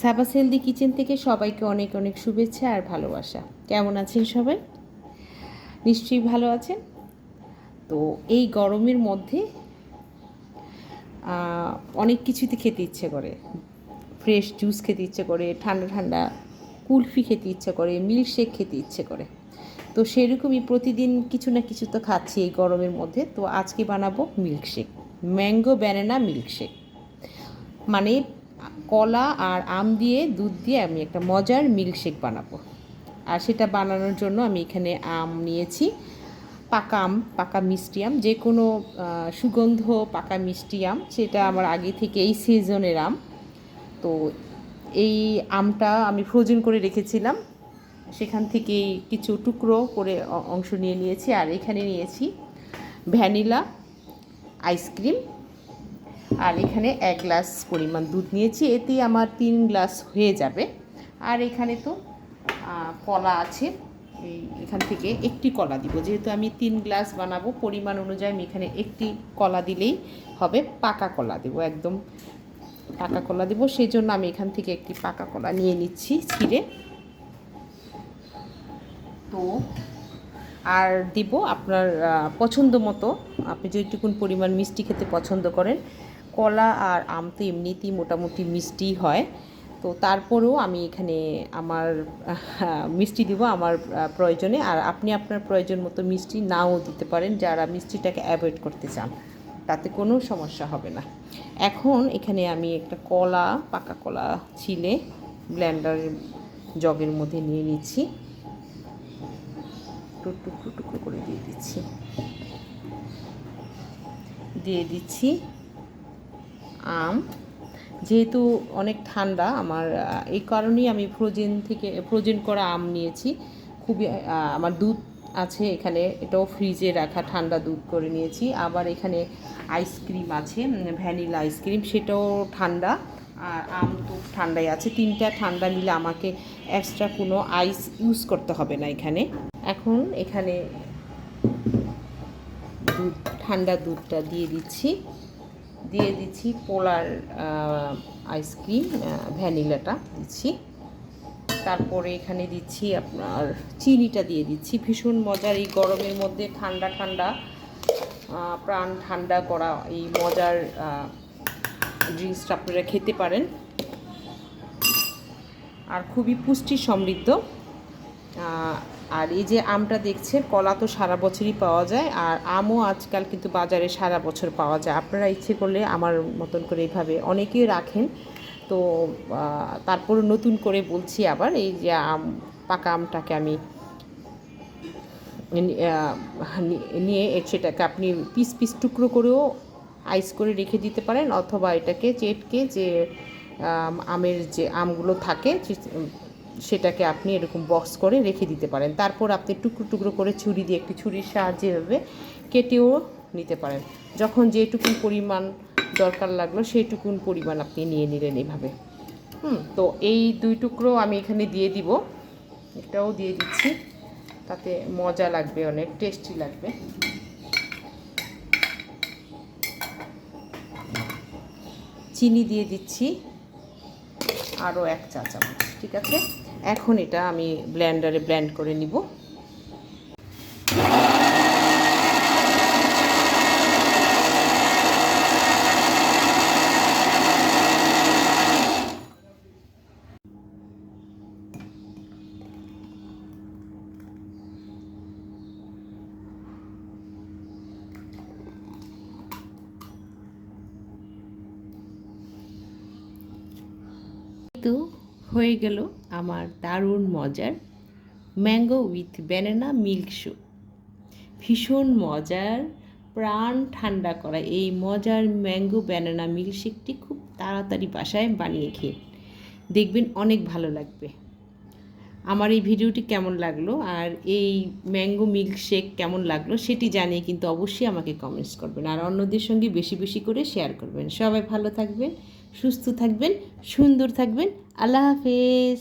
সাবাস healthy kitchen থেকে সবাইকে অনেক অনেক শুভেচ্ছা আর ভালোবাসা। কেমন আছেন সবাই? নিশ্চয়ই ভালো আছেন। তো এই গরমের মধ্যে অনেক কিছুতে খেতে ইচ্ছে করে। ফ্রেশ জুস খেতে ইচ্ছে করে, ঠান্ডা ঠান্ডা কুলফি খেতে ইচ্ছে করে, মিল্কশেক খেতে ইচ্ছে করে। তো সেরকমই প্রতিদিন কিছু না কিছু তো খাচ্ছি এই গরমের মধ্যে। তো আজকে বানাবো মিল্কশেক, ম্যাঙ্গো ব্যানানা মিল্কশেক। মানে কলা আর আম দিয়ে, দুধ দিয়ে আমি একটা মজার মিল্কশেক বানাবো। আর সেটা বানানোর জন্য আমি এখানে আম নিয়েছি, পাকা আম, পাকা মিষ্টি আম যে কোনো সুগন্ধ পাকা মিষ্টি আম, সেটা আমার আগে থেকে এই সিজনের আম। তো এই আমটা আমি ফ্রোজেন করে রেখেছিলাম, সেখান থেকে কিছু টুকরো করে অংশ নিয়ে নিয়েছি, আর এখানে নিয়েছি ভ্যানিলা, আইসক্রিম আর এখানে এক গ্লাস পরিমাণ দুধ নিয়েছি, এতেই আমার তিন গ্লাস হয়ে যাবে। আর এখানে তো কলা আছে, এই এখান থেকে একটি কলা দিব। যেহেতু আমি তিন গ্লাস বানাবো, পরিমাণ অনুযায়ী আমি এখানে একটি কলা দিলেই হবে, পাকা কলা দেবো, একদম পাকা কলা দেবো। সেই জন্য আমি এখান থেকে একটি পাকা কলা নিয়ে নিচ্ছি ছিঁড়ে। তো, আর দিব আপনার পছন্দ মতো। আপনি যেটুকুন পরিমাণ মিষ্টি খেতে পছন্দ করেন কলা আর আম তো এমনিতেই মোটামুটি মিষ্টি হয়। তো তারপরেও আমি এখানে আমার মিষ্টি দিব আমার প্রয়োজনে। আর আপনি আপনার প্রয়োজন মতো মিষ্টি নাও দিতে পারেন, যারা মিষ্টিটাকে অ্যাভয়েড করতে চান। তাতে কোনো সমস্যা হবে না। এখন এখানে আমি একটা কলা, পাকা কলা ছিলে ব্লেন্ডারের জগের মধ্যে নিয়ে নিচ্ছি। টুকরো টুকরো করে দিয়ে দিচ্ছি। দিয়ে দিচ্ছি। আম। যেহেতু অনেক ঠান্ডা, আমার এই কারণেই আমি ফ্রোজেন থেকে, ফ্রোজেন করা আম নিয়েছি। খুবই আমার দুধ আছে এখানে, এটাও ফ্রিজে রাখা, ঠান্ডা দুধ করে নিয়েছি। আবার এখানে আইসক্রিম আছে ভ্যানিলা আইসক্রিম সেটাও ঠান্ডা। আর আম তো ঠান্ডাই আছে। তিনটা ঠান্ডা মিলে আমাকে এক্সট্রা কোনো আইস ইউজ করতে হবে না এখানে। এখন এখানে দুধ, ঠান্ডা দুধটা দিয়ে দিচ্ছি। দিয়ে দিচ্ছি পোলার আইসক্রিম ভ্যানিলাটা দিচ্ছি। তারপরে এখানে দিচ্ছি আপনার চিনিটা দিয়ে দিচ্ছি। ভীষণ মজার এই গরমের মধ্যে ঠান্ডা ঠান্ডা প্রাণ ঠান্ডা করা এই মজার ড্রিঙ্কসটা আপনারা খেতে পারেন। আর খুবই পুষ্টি সমৃদ্ধ আর এই যে আমটা দেখছেন, কলা তো সারা বছরই পাওয়া যায়, আর আমও আজকাল কিন্তু বাজারে সারা বছর পাওয়া যায়। আপনারা ইচ্ছে করলে আমার মতন করে এইভাবে অনেকেই রাখেন। তো তারপর নতুন করে বলছি আবার, এই যে আম, পাকা আমটাকে আমি নিয়ে সেটাকে আপনি পিস পিস টুকরো করেও আইস করে রেখে দিতে পারেন, অথবা এটাকে চেটকে যে আমের যে আমগুলো থাকে সেটাকে আপনি এরকম বক্স করে রেখে দিতে পারেন। তারপর আপনি টুকরো টুকরো করে ছুরি দিয়ে একটি ছুরির সাহায্যে এভাবে কেটেও নিতে পারেন। যখন যেটুকুন পরিমাণ দরকার লাগল সেইটুকুন পরিমাণ আপনি নিয়ে নিলেন এভাবে। হুম, তো এই দুই টুকরো আমি এখানে দিয়ে দিব। এটাও দিয়ে দিচ্ছি। তাতে মজা লাগবে অনেক টেস্টি লাগবে। চিনি দিয়ে দিচ্ছি। আরও এক চা চামচ ঠিক আছে? এখন এটা আমি ব্ল্যান্ডারে ব্ল্যান্ড করে নিব। তো হয়ে গেল আমার দারুণ মজার mango with banana milk soup ভীষণ মজার, প্রাণ ঠান্ডা করা এই মজার ম্যাঙ্গো ব্যানানা মিল্কশেকটি খুব তাড়াতাড়ি বাসায় বানিয়ে খেয়ে দেখবেন অনেক ভালো লাগবে। আমার এই ভিডিওটি কেমন লাগল আর এই ম্যাঙ্গো মিল্কশেক কেমন লাগল সেটি জানিয়ে কিন্তু অবশ্যই আমাকে কমেন্টস করবেন আর অন্যদের সঙ্গে বেশি বেশি করে শেয়ার করবেন। সবাই ভালো থাকবেন সুস্থ থাকবেন সুন্দর থাকবেন। আল্লাহ হাফেজ।